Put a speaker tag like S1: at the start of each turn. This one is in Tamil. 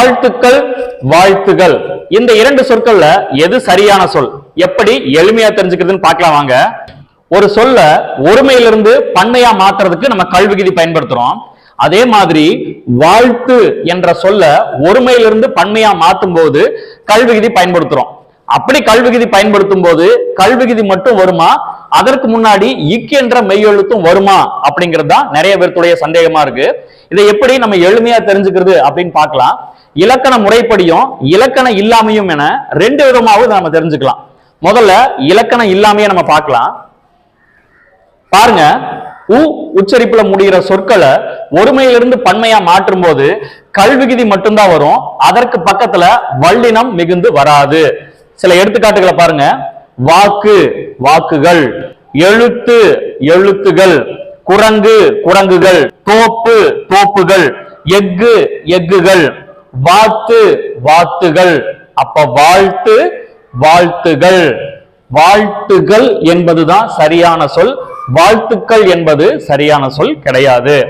S1: வாழ்த்துக்கள் வாழ்த்துகள். இந்த இரண்டு சொற்கள்ல எது சரியான சொல்? எப்படி எளிமையா தெரிஞ்சுக்கிறதுன்னு பார்க்கலாம் வாங்க. ஒரு சொல்ல ஒருமையிலிருந்து பன்மையா மாத்துறதுக்கு நம்ம கல்வி விதி பயன்படுத்துறோம். அதே மாதிரி வாழ்த்து என்ற சொல்ல ஒருமையிலிருந்து பன்மையா மாத்தும் போது கல்வி பயன்படுத்துறோம். அப்படி கல்வி பயன்படுத்தும் போது கல்வி மட்டும் வருமா? அதற்கு முன்னாடி இக் என்ற மெய்யெழுத்தும் வருமா அப்படிங்கிறது தான் நிறைய பேர்த்துடைய சந்தேகமா இருக்கு. இதை எப்படி நம்ம எளிமையா தெரிஞ்சுக்கிறது அப்படின்னு பார்க்கலாம். இலக்கண முறைப்படியும் இலக்கணம் இல்லாமையும் என ரெண்டு விதமாவது நம்ம தெரிஞ்சுக்கலாம். முதல்ல இலக்கணம் இல்லாமையே நம்ம பார்க்கலாம். பாருங்க உ உச்சரிப்புல முடிகிற சொற்களை ஒருமையிலிருந்து பன்மையா மாற்றும் போது கல்விகுதி மட்டும்தான் வரும். அதற்கு பக்கத்துல வல்லினம் மிகுந்து வராது. சில எடுத்துக்காட்டுகளை பாருங்க. வாக்கு வாக்குகள். எழுத்து எழுத்துகள். குரங்கு குரங்குகள். தோப்பு தோப்புகள். எஃகு எஃகுகள். வாத்து வாத்துகள் அப்ப வாழ்த்து வாழ்த்துகள். வாழ்த்துகள் என்பதுதான் சரியான சொல். வாழ்த்துக்கள் என்பது சரியான சொல் கிடையாது.